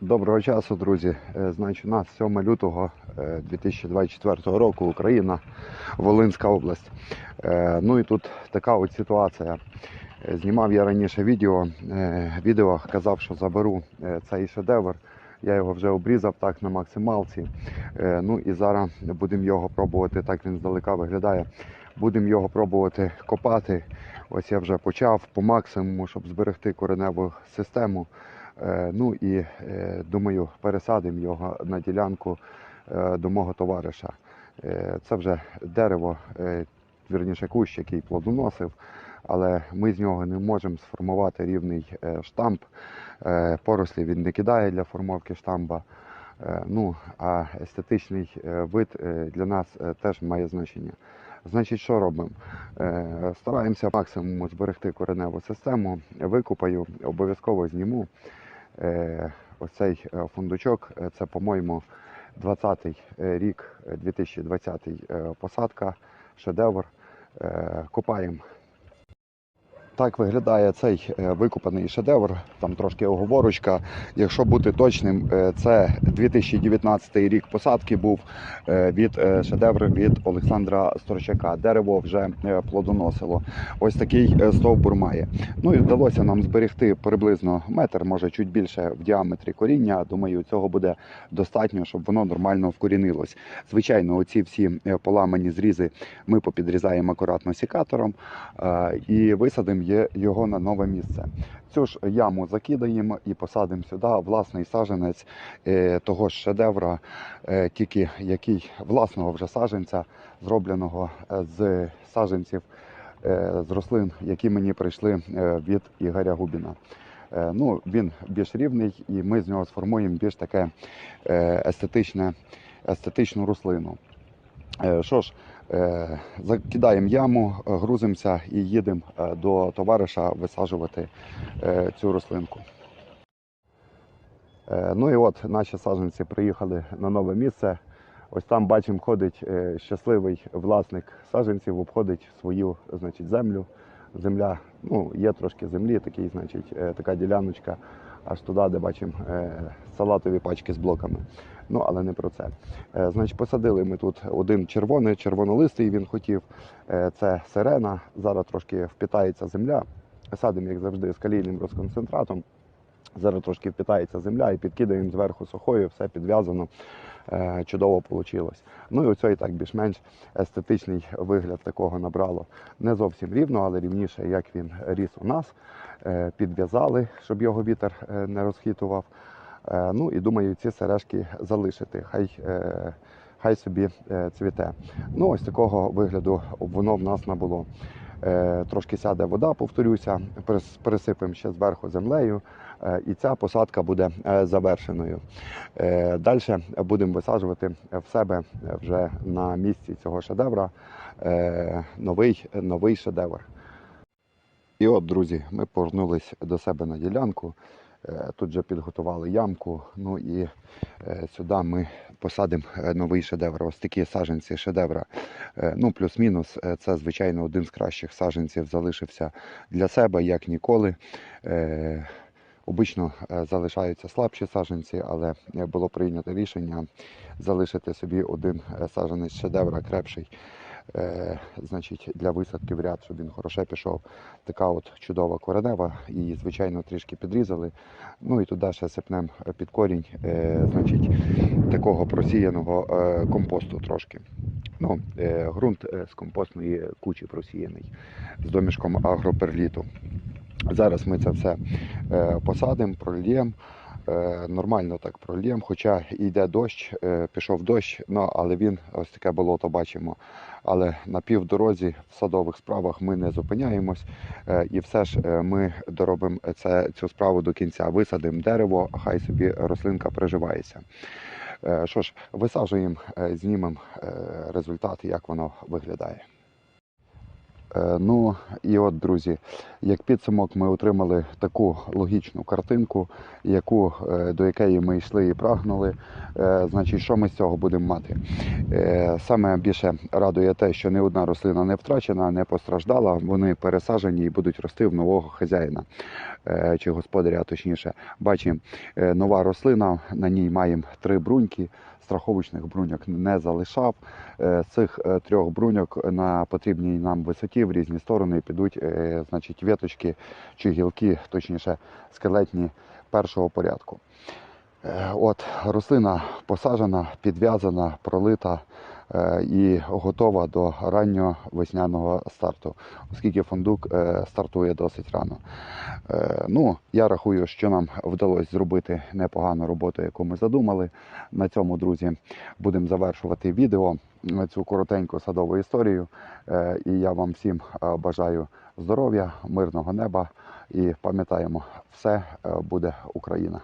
Доброго часу, друзі. Е, Значить, у нас 7 лютого е, 2024 року Україна, Волинська область. Е, Ну і тут така от ситуація. Е, Знімав я раніше відео. е, Відео казав, що заберу е, цей шедевр. Я його вже обрізав так на максималці. Е, Ну і зараз будемо його пробувати, так він здалека виглядає. Будемо його пробувати копати. Ось я вже почав по максимуму, щоб зберегти кореневу систему. Е, Ну і е, думаю, пересадимо його на ділянку е, до мого товариша. Це вже дерево, вірніше кущ, який плодоносив, але ми з нього не можемо сформувати рівний штамп. Порослі він не кидає для формовки штамба. Ну, а естетичний вид для нас теж має значення. Значить, що робимо? Стараємося максимум зберегти кореневу систему, викупаю, обов'язково зніму. Е, Оцей е, фундучок, е, це, по-моєму, 20-й е, рік, е, 2020 е, посадка, шедевр. Копаємо. Так виглядає цей е, викопаний шедевр. Там трошки оговорочка. Якщо бути точним, е, це 2019 рік посадки був е, від шедевр від Олександра Сторчака. Дерево вже плодоносило. Ось такий стовбур має. Ну і вдалося нам зберегти приблизно метр, може чуть більше в діаметрі коріння. Думаю, цього буде достатньо, щоб воно нормально вкорінилось. Звичайно, оці всі поламані зрізи ми попідрізаємо акуратно сікатором і висадимо його на нове місце. Цю ж яму закидаємо і посадимо сюди власний саженець е, того ж шедевра, е, тільки який власного вже саженця, зробленого е, з саженців з рослин, які мені прийшли від Ігоря Губіна. Ну, він більш рівний, і ми з нього сформуємо більш таке естетичне, естетичну рослину. Що ж, закидаємо яму, е, грузимося і їдемо е, до товариша висаджувати е, цю рослинку. Е, Ну і от наші саджанці приїхали на нове місце. Ось там бачимо, ходить е, щасливий власник саджанців, обходить свою значить, землю. Земля, ну, є трошки землі, такий, значить, е, така діляночка, аж туди, де бачимо е, салатові пачки з блоками. Ну, але не про це. Е, Значить, посадили ми тут один червоний, червонолистий він хотів. Е, Це сирена. Зараз трошки впітається земля. Садимо, як завжди, з калійним розконцентратом. Зараз трошки впітається земля і підкидаємо зверху сухою, все підв'язано. Е, Чудово вийшло. Ну і оце і так більш-менш естетичний вигляд такого набрало. Не зовсім рівно, але рівніше, як він ріс у нас. Е, Підв'язали, щоб його вітер е, не розхитував. Ну і думаю, ці сережки залишити. Хай, хай собі цвіте. Ну, ось такого вигляду воно в нас набуло. Трошки сяде вода, повторюся, пересипемо ще зверху землею, і ця посадка буде е, завершеною. Далі будемо висаджувати в себе вже на місці цього шедевра е, новий, новий шедевр. І от, друзі, ми повернулись до себе на ділянку. Е, Тут вже підготували ямку. Ну і е, сюди ми посадимо е, новий шедевр. Ось такі саджанці шедевра. Е, Ну, плюс-мінус, е, це, звичайно, один з кращих саджанців залишився для себе, як ніколи. Обично е, залишаються слабші саджанці, але е, було прийнято рішення залишити собі один е, саджанець шедевра крепший. Значить, для висадки в ряд, щоб він хороше пішов. Така от чудова коренева. Її, звичайно, трішки підрізали. Ну і туди ще сипнемо під корінь, значить, такого просіяного компосту трошки. Ну, ґрунт е, з компостної кучі просіяний з домішком агроперліту. Зараз ми це все е, посадимо, прольємо. Е, Нормально так прольємо, хоча йде дощ, е, пішов дощ, ну, але він ось таке болото бачимо. Але на півдорозі в садових справах ми не зупиняємось. І все ж ми доробимо це, цю справу до кінця. Висадимо дерево, хай собі рослинка приживається. Що ж, висаджуємо, знімемо результат, як воно виглядає. Е, Ну і от, друзі, як підсумок, ми отримали таку логічну картинку, яку, е, до якої ми йшли і прагнули. Е, Значить, що ми з цього будемо мати? Саме більше радує те, що ні одна рослина не втрачена, не постраждала. Вони пересаджені і будуть рости в нового хазяїна чи господаря, точніше. Бачимо, нова рослина, на ній маємо три бруньки. Страховочних бруньок не залишав. З цих трьох бруньок на потрібній нам висоті в різні сторони підуть е, значить, віточки чи гілки, точніше скелетні першого порядку. Е, От рослина посаджена, підв'язана, пролита е, і готова до раннього весняного старту, оскільки фундук стартує досить рано. Ну, я рахую, що нам вдалося зробити непогану роботу, яку ми задумали. На цьому, друзі, будемо завершувати відео цю коротеньку садову історію. Е, І я вам всім е, бажаю здоров'я, мирного неба і пам'ятаємо, все е, буде Україна.